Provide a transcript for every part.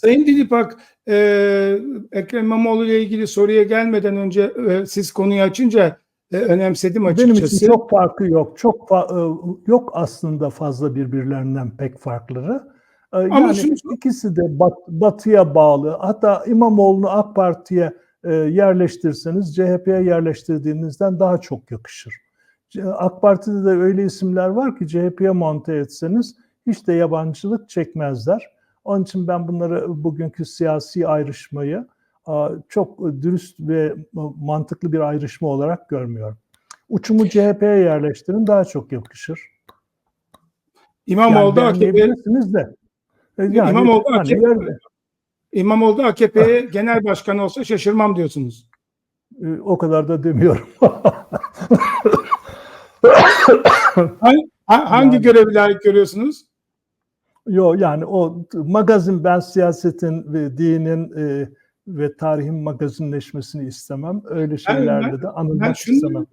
Sayın Dilipak, e, Ekrem İmamoğlu ile ilgili soruya gelmeden önce e, siz konuyu açınca e, önemsedim Benim açıkçası. için çok farkı yok. Çok fa- e, yok aslında fazla birbirlerinden pek farkları. E, Yani şunu- ikisi de bat- batıya bağlı. Hatta İmamoğlu'nu AK Parti'ye e, yerleştirseniz CHP'ye yerleştirdiğinizden daha çok yakışır. AK Parti'de de öyle isimler var ki CHP'ye monte etseniz hiç de yabancılık çekmezler. Onun için ben bunları bugünkü siyasi ayrışmayı çok dürüst ve mantıklı bir ayrışma olarak görmüyorum. Uçumu CHP'ye yerleştirin daha çok yakışır. İmamoğlu yani AKP, beğenmeyebilirsiniz de. E, Yani, İmamoğlu hani AKP İmamoğlu AKP'ye genel başkan olsa şaşırmam diyorsunuz. e, o kadar da demiyorum. Hangi, ha- hangi Yani- görevi layık görüyorsunuz? Yo yani o magazin ben siyasetin ve dinin e, ve tarihin magazinleşmesini istemem. Öyle şeylerle de anılmak şunu- istemem.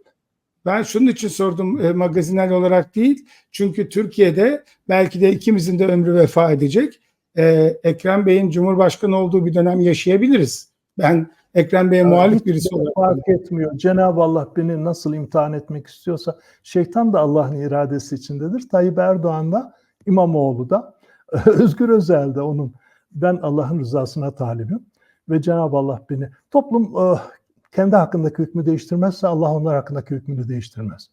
Ben şunun için sordum e, magazinel olarak değil. Çünkü Türkiye'de belki de ikimizin de ömrü vefa edecek. E, Ekrem Bey'in Cumhurbaşkanı olduğu bir dönem yaşayabiliriz. Ben Ekrem Bey'e muhalif birisi olarak. fark etmiyor. Cenab-ı Allah beni nasıl imtihan etmek istiyorsa şeytan da Allah'ın iradesi içindedir. Tayyip Erdoğan da İmamoğlu da Özgür Özel de onun ben Allah'ın rızasına talibim ve Cenab-ı Allah beni toplum eh, kendi hakkındaki hükmü değiştirmezse Allah onlar hakkındaki hükmünü değiştirmez.